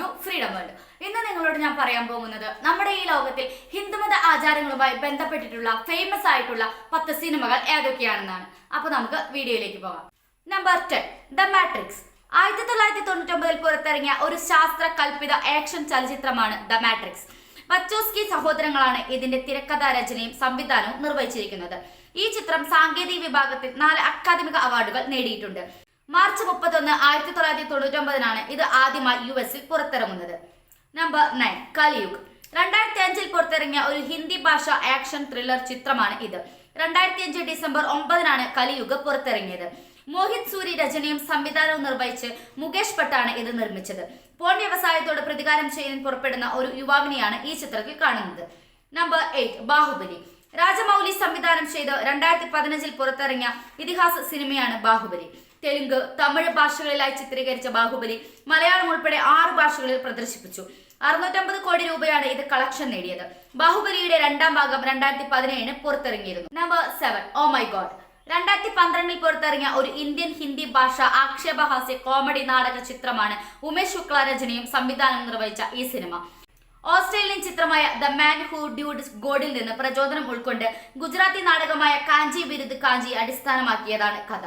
To freedom world ഇന്ന് നിങ്ങളോട് ഞാൻ പറയാൻ പോകുന്നത് നമ്മുടെ ഈ ലോകത്തിൽ ഹിന്ദുമത ആചാരങ്ങളുമായി ബന്ധപ്പെട്ടിട്ടുള്ള ഫേമസ് ആയിട്ടുള്ള പത്ത് സിനിമകൾ ഏതൊക്കെയാണെന്നാണ്. അപ്പൊ നമുക്ക് വീഡിയോയിലേക്ക് പോകാം. നമ്പർ ടെൻ ദ മാട്രിക്സ് ആയിരത്തി തൊള്ളായിരത്തി തൊണ്ണൂറ്റൊമ്പതിൽ പുറത്തിറങ്ങിയ ഒരു ശാസ്ത്ര കൽപ്പിത ആക്ഷൻ ചലച്ചിത്രമാണ് ദ മാട്രിക്സ് വച്ചോസ്കി സഹോദരങ്ങളാണ് ഇതിന്റെ തിരക്കഥാ രചനയും സംവിധാനവും നിർവഹിച്ചിരിക്കുന്നത്. ഈ ചിത്രം സാങ്കേതിക വിഭാഗത്തിൽ നാല് അക്കാദമിക അവാർഡുകൾ നേടിയിട്ടുണ്ട്. മാർച്ച് മുപ്പത്തൊന്ന് ആയിരത്തി തൊള്ളായിരത്തി തൊണ്ണൂറ്റൊമ്പതിനാണ് ഇത് ആദ്യമായി യു എസിൽ പുറത്തിറങ്ങുന്നത്. Number nine Kaliyug. രണ്ടായിരത്തി അഞ്ചിൽ പുറത്തിറങ്ങിയ ഒരു ഹിന്ദി ഭാഷ ആക്ഷൻ ത്രില്ലർ ചിത്രമാണ് ഇത്. രണ്ടായിരത്തി അഞ്ച് ഡിസംബർ ഒമ്പതിനാണ് കലിയുഗ് പുറത്തിറങ്ങിയത്. മോഹിത് സൂരി രചനയും സംവിധാനവും നിർവഹിച്ച് മുകേഷ് ഭട്ടാണ് ഇത് നിർമ്മിച്ചത്. പോൺ വ്യവസായത്തോട് പ്രതികാരം ചെയ്യാൻ പുറപ്പെടുന്ന ഒരു യുവാവിനെയാണ് ഈ ചിത്രത്തിൽ കാണുന്നത്. Number eight Baahubali. രാജമൗലി സംവിധാനം ചെയ്ത് രണ്ടായിരത്തി പതിനഞ്ചിൽ പുറത്തിറങ്ങിയ ഇതിഹാസ സിനിമയാണ് ബാഹുബലി. തെലുങ്ക് തമിഴ് ഭാഷകളിലായി ചിത്രീകരിച്ച ബാഹുബലി മലയാളം ഉൾപ്പെടെ ആറ് ഭാഷകളിൽ പ്രദർശിപ്പിച്ചു. അറുന്നൂറ്റമ്പത് കോടി രൂപയാണ് ഇത് കളക്ഷൻ നേടിയത്. ബാഹുബലിയുടെ രണ്ടാം ഭാഗം രണ്ടായിരത്തി പതിനേഴിന് പുറത്തിറങ്ങിയിരുന്നു. Number seven oh my God രണ്ടായിരത്തി പന്ത്രണ്ടിൽ പുറത്തിറങ്ങിയ ഒരു ഇന്ത്യൻ ഹിന്ദി ഭാഷ ആക്ഷേപഹാസ്യ കോമഡി നാടക ചിത്രമാണ് ഉമേഷ് ശുക്ല രചനയും സംവിധാനം നിർവഹിച്ച ഈ സിനിമ. ഓസ്ട്രേലിയൻ ചിത്രമായ ദ മാൻ ഹൂ ഡ്യൂഡ് ഗോഡിൽ നിന്ന് പ്രചോദനം ഉൾക്കൊണ്ട് ഗുജറാത്തി നാടകമായ കാഞ്ചി വിരുദ് കാഞ്ചി അടിസ്ഥാനമാക്കിയതാണ് കഥ.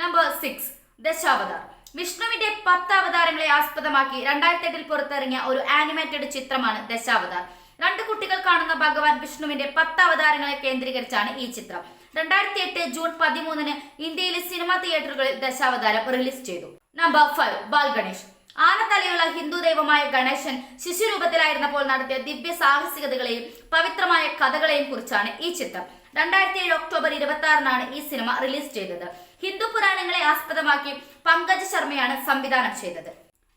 Number six Dashavatar. വിഷ്ണുവിന്റെ പത്ത് അവതാരങ്ങളെ ആസ്പദമാക്കി രണ്ടായിരത്തി എട്ടിൽ പുറത്തിറങ്ങിയ ഒരു ആനിമേറ്റഡ് ചിത്രമാണ് ദശാവതാർ. രണ്ട് കുട്ടികൾ കാണുന്ന ഭഗവാൻ വിഷ്ണുവിന്റെ പത്ത് അവതാരങ്ങളെ കേന്ദ്രീകരിച്ചാണ് ഈ ചിത്രം. രണ്ടായിരത്തി എട്ട് ജൂൺ പതിമൂന്നിന് ഇന്ത്യയിലെ സിനിമാ തിയേറ്ററുകളിൽ ദശാവതാരം റിലീസ് ചെയ്തു. നമ്പർ ഫൈവ് ബാൽ ഗണേഷ് ആനത്തലയുള്ള ഹിന്ദു ദൈവമായ ഗണേശൻ ശിശുരൂപത്തിലായിരുന്നപ്പോൾ നടത്തിയ ദിവ്യ സാഹസികതകളെയും പവിത്രമായ കഥകളെയും കുറിച്ചാണ് ഈ ചിത്രം. രണ്ടായിരത്തി ഏഴ് ഒക്ടോബർ ഇരുപത്തി ആറിനാണ് ഈ സിനിമ റിലീസ് ചെയ്തത്. ഹിന്ദു പുരാണങ്ങളെ ആസ്പദമാക്കി പങ്കജ് ശർമ്മയാണ് സംവിധാനം ചെയ്തത്.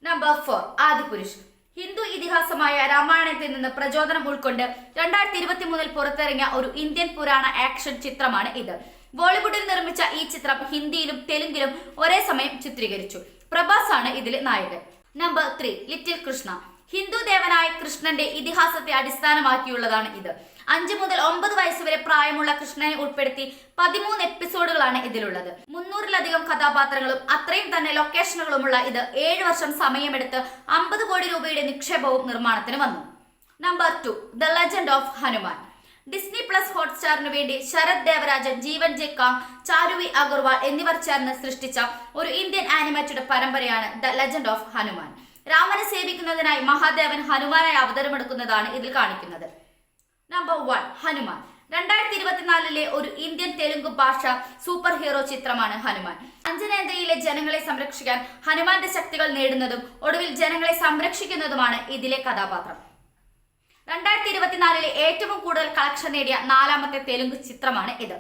Number four Adipurush. ഹിന്ദു ഇതിഹാസമായ രാമായണത്തിൽ നിന്ന് പ്രചോദനം ഉൾക്കൊണ്ട് രണ്ടായിരത്തി ഇരുപത്തി മൂന്നിൽ പുറത്തിറങ്ങിയ ഒരു ഇന്ത്യൻ പുരാണ ആക്ഷൻ ചിത്രമാണ് ഇത്. ബോളിവുഡിൽ നിർമ്മിച്ച ഈ ചിത്രം ഹിന്ദിയിലും തെലുങ്കിലും ഒരേ സമയം ചിത്രീകരിച്ചു. പ്രഭാസ് ആണ് ഇതിലെ നായകൻ. Number three little Krishna. Hindu ദേവനായ കൃഷ്ണന്റെ ഇതിഹാസത്തെ അടിസ്ഥാനമാക്കിയുള്ളതാണ് ഇത്. അഞ്ചു മുതൽ ഒമ്പത് വയസ്സുവരെ പ്രായമുള്ള കൃഷ്ണനെ ഉൾപ്പെടുത്തി പതിമൂന്ന് എപ്പിസോഡുകളാണ് ഇതിലുള്ളത്. മുന്നൂറിലധികം കഥാപാത്രങ്ങളും അത്രയും തന്നെ ലൊക്കേഷനുകളുമുള്ള ഇത് ഏഴ് വർഷം സമയമെടുത്ത് അമ്പത് കോടി രൂപയുടെ നിക്ഷേപവും നിർമ്മാണത്തിന് വന്നു. Number two the legend of Hanuman Disney plus ഹോട്ട്സ്റ്റാറിനു വേണ്ടി ശരത് ദേവരാജൻ ജീവൻ ജെ കാങ് ചാരുവി അഗർവാൾ എന്നിവർ ചേർന്ന് സൃഷ്ടിച്ച ഒരു ഇന്ത്യൻ ആനിമേറ്റഡ് പരമ്പരയാണ് ദ ലെജൻഡ് ഓഫ് ഹനുമാൻ രാമനെ സേവിക്കുന്നതിനായി മഹാദേവൻ ഹനുമാനായി അവതരമെടുക്കുന്നതാണ് ഇതിൽ കാണിക്കുന്നത്. Number one Hanuman. രണ്ടായിരത്തി ഇരുപത്തിനാലിലെ ഒരു ഇന്ത്യൻ തെലുങ്ക് ഭാഷ സൂപ്പർ ഹീറോ ചിത്രമാണ് ഹനുമാൻ. അഞ്ചനേന്ദ്രയിലെ ജനങ്ങളെ സംരക്ഷിക്കാൻ ഹനുമാന്റെ ശക്തികൾ നേടുന്നതും ഒടുവിൽ ജനങ്ങളെ സംരക്ഷിക്കുന്നതുമാണ് ഇതിലെ കഥാപാത്രം. രണ്ടായിരത്തി ഇരുപത്തിനാലിലെ ഏറ്റവും കൂടുതൽ കളക്ഷൻ നേടിയ നാലാമത്തെ തെലുങ്ക് ചിത്രമാണ് ഇത്.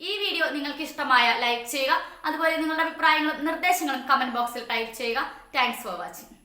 ഈ വീഡിയോ നിങ്ങൾക്ക് ഇഷ്ടമായ ലൈക്ക് ചെയ്യുക. അതുപോലെ നിങ്ങളുടെ അഭിപ്രായങ്ങളും നിർദ്ദേശങ്ങളും കമന്റ് ബോക്സിൽ ടൈപ്പ് ചെയ്യുക. Thanks for watching